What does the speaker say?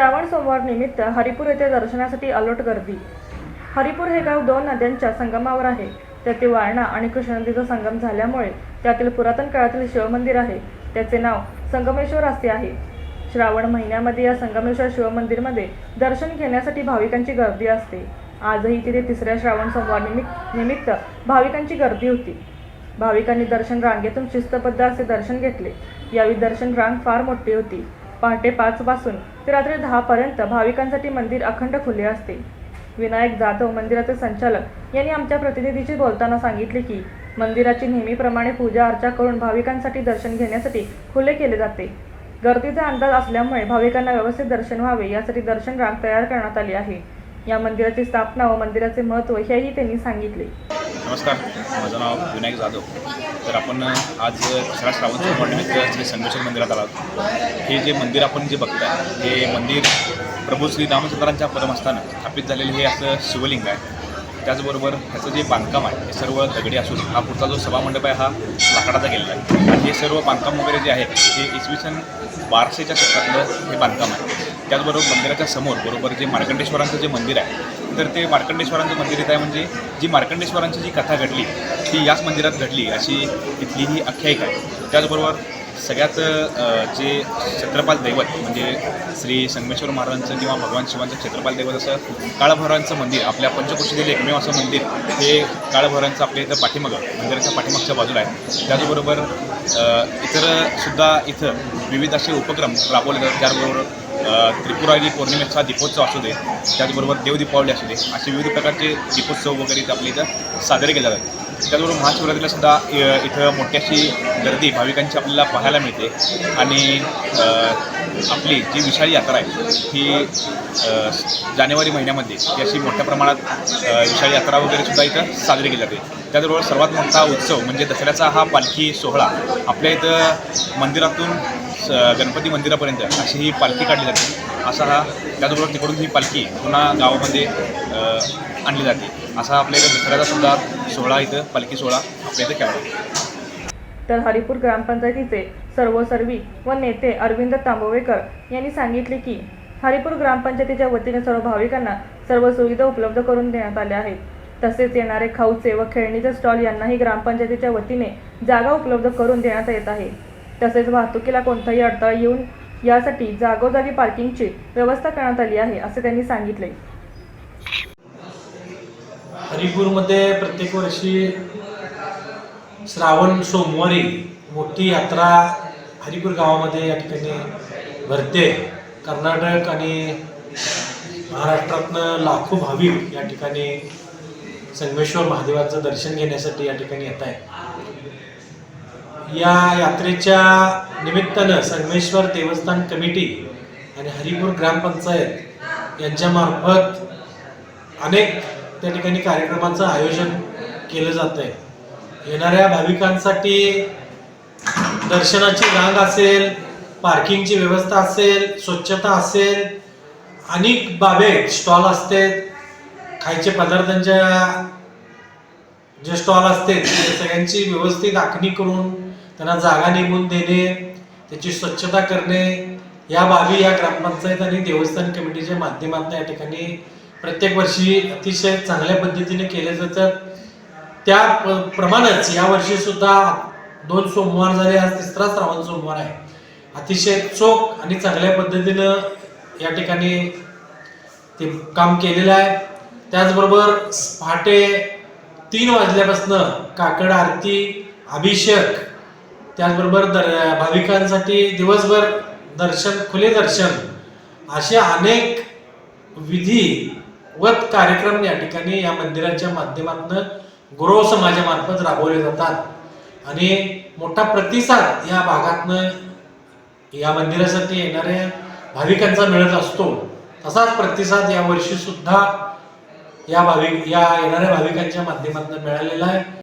श्रावण सोमवार निमित्त हरिपूर येथे दर्शनासाठी अलोट गर्दी. हरिपूर हे गाव दोन नद्यांच्या संगमावर आहे. त्यातील वारणा आणि कृष्ण नदीचा संगम झाल्यामुळे त्यातील पुरातन काळातील शिवमंदिर आहे. त्याचे नाव संगमेश्वर असे आहे. श्रावण महिन्यामध्ये या संगमेश्वर शिवमंदिरमध्ये दर्शन घेण्यासाठी भाविकांची गर्दी असते. आजही तिथे तिसऱ्या श्रावण सोमवार निमित्त निमित्त भाविकांची गर्दी होती. भाविकांनी दर्शन रांगेतून शिस्तबद्ध असे दर्शन घेतले. यावेळी दर्शन रांग फार मोठी होती. पहाटे पाच ते रात्री दहापर्यंत भाविकांसाठी मंदिर अखंड खुले असते. विनायक जाधव मंदिराचे संचालक यांनी आमच्या प्रतिनिधीशी बोलताना सांगितले की मंदिराची नेहमीप्रमाणे पूजा अर्चा करून भाविकांसाठी दर्शन घेण्यासाठी खुले केले जाते. गर्दीचा अंदाज असल्यामुळे भाविकांना व्यवस्थित दर्शन व्हावे यासाठी दर्शन रांग तयार करण्यात आली आहे. या मंदिराची स्थापना व मंदिराचे महत्त्व हेही त्यांनी सांगितले. नमस्कार. माझं नाव विनायक जाधव. तर आपण आज तिसरा श्रावण सोमवार जे श्री संगमेश्वर मंदिरात आलात हे जे मंदिर आपण जे बघताय हे मंदिर प्रभू श्री रामचंद्रांच्या परमस्थानं स्थापित झालेलं हे असं शिवलिंग आहे. त्याचबरोबर ह्याचं जे बांधकाम आहे हे सर्व दगडी असून हा पुढचा जो सभामंडप आहे हा लाकडाचा गेलेला आहे. आणि हे सर्व बांधकाम वगैरे जे आहे हे इसवी सन बाराशेच्या शतकातलं हे बांधकाम आहे. त्याचबरोबर मंदिराच्या समोर बरोबर जे मार्कंडेश्वरांचं जे मंदिर आहे तर ते मार्कंडेश्वरांचं मंदिर येत आहे म्हणजे जी मार्कंडेश्वरांची जी कथा घडली ती याच मंदिरात घडली अशी इथली ही आख्यायिका आहे. त्याचबरोबर सगळ्यात जे छत्रपाल दैवत म्हणजे श्री संगमेश्वर महाराजांचं किंवा भगवान शिवांचं छत्रपाल दैवत असं काळभैरवांचं मंदिर आपल्या पंचकोशीतील एकमेव असं मंदिर हे काळभैरवांचं आपल्या इथं पाठीमागं मंदिराच्या पाठीमागच्या बाजूला आहे. त्याचबरोबर इतर सुद्धा इथं विविध असे उपक्रम राबवले जातात. त्याचबरोबर त्रिपुरारी पौर्णिमेचा दीपोत्सव असू दे त्याचबरोबर देव दीपावली असू दे असे विविध प्रकारचे दीपोत्सव वगैरे इथं आपल्या इथं साजरे केले जातात. त्याचबरोबर महाशिवरात्रीला सुद्धा इथं मोठी अशी गर्दी भाविकांची आपल्याला पाहायला मिळते आणि आपली जी विशाळी यात्रा आहे ही जानेवारी महिन्यामध्ये ती अशी मोठ्या प्रमाणात विशाळी यात्रा वगैरे सुद्धा इथं साजरी केली जाते. त्याचबरोबर सर्वात मोठा उत्सव म्हणजे दसऱ्याचा हा पालखी सोहळा आपल्या इथं मंदिरातून गणपती मंदिरापर्यंत अशी ही पालखी काढली जाते. असा हा त्याचबरोबर तिकडून ही पालखी पुन्हा गावामध्ये आणली जाते. असा आपल्या इथं दसऱ्याचा सुद्धा सोहळा इथं पालखी सोहळा आपल्या इथं केला जातो तर हरिपूर ग्रामपंचायतीचे सर्वसर्वी व नेते अरविंद तांबोवेकर यांनी सांगितले की हरिपूर ग्रामपंचायतीच्या वतीने सर्व भाविकांना सर्व सुविधा उपलब्ध करून देण्यात आल्या आहेत. तसेच येणारे खाऊचे व खेळणीचे स्टॉल यांनाही ग्रामपंचायतीच्या वतीने जागा उपलब्ध करून देण्यात येत आहे. तसेच वाहतुकीला कोणताही अडथळा येऊन यासाठी जागोजागी पार्किंगची व्यवस्था करण्यात आली आहे असे त्यांनी सांगितले. हरिपूरमध्ये प्रत्येक वर्षी श्रावण सोमवारी मोठी यात्रा हरिपूर गावामध्ये या ठिकाणी भरते. कर्नाटक आणि महाराष्ट्रातनं लाखो भाविक या ठिकाणी संगमेश्वर महादेवाचं दर्शन घेण्यासाठी या ठिकाणी येत आहे या यात्रेच्या निमित्तानं संगमेश्वर देवस्थान कमिटी आणि हरिपूर ग्रामपंचायत यांच्यामार्फत अनेक त्या ठिकाणी कार्यक्रमाचं आयोजन केलं जात आहे येणाऱ्या भाविकांसाठी दर्शनाची रांग असेल पार्किंगची व्यवस्था असेल स्वच्छता असेल अनेक बाबे स्टॉल असते खायचे पदार्थांच्या जे स्टॉल असते ते सगळ्यांची व्यवस्थित आखणी करून त्यांना जागा निघून देणे त्याची स्वच्छता करणे या बाबी या ग्रामपंचायत आणि देवस्थान कमिटीच्या माध्यमातून या ठिकाणी प्रत्येक वर्षी अतिशय चांगल्या पद्धतीने केले जातात. त्या प- प्रमाणेच या वर्षी सुद्धा दोन सोमवार झाले आज तिसरा श्रावण सोमवार आहे. अतिशय चोख आणि चांगल्या पद्धतीनं या ठिकाणी ते काम केलेलं आहे. त्याचबरोबर पहाटे तीन वाजल्यापासनं काकड आरती अभिषेक त्याचबरोबर दर भाविकांसाठी दिवसभर दर्शन खुले दर्शन असे अनेक विधी व कार्यक्रम या ठिकाणी या मंदिराच्या माध्यमातून गुरव समाजामार्फत राबवले जातात. आणि मोठा प्रतिसाद या भागातनं या मंदिरासाठी येणाऱ्या भाविकांचा मिळत असतो. तसाच प्रतिसाद यावर्षी सुद्धा या भाविक या येणाऱ्या भाविकांच्या माध्यमातून मिळालेला आहे.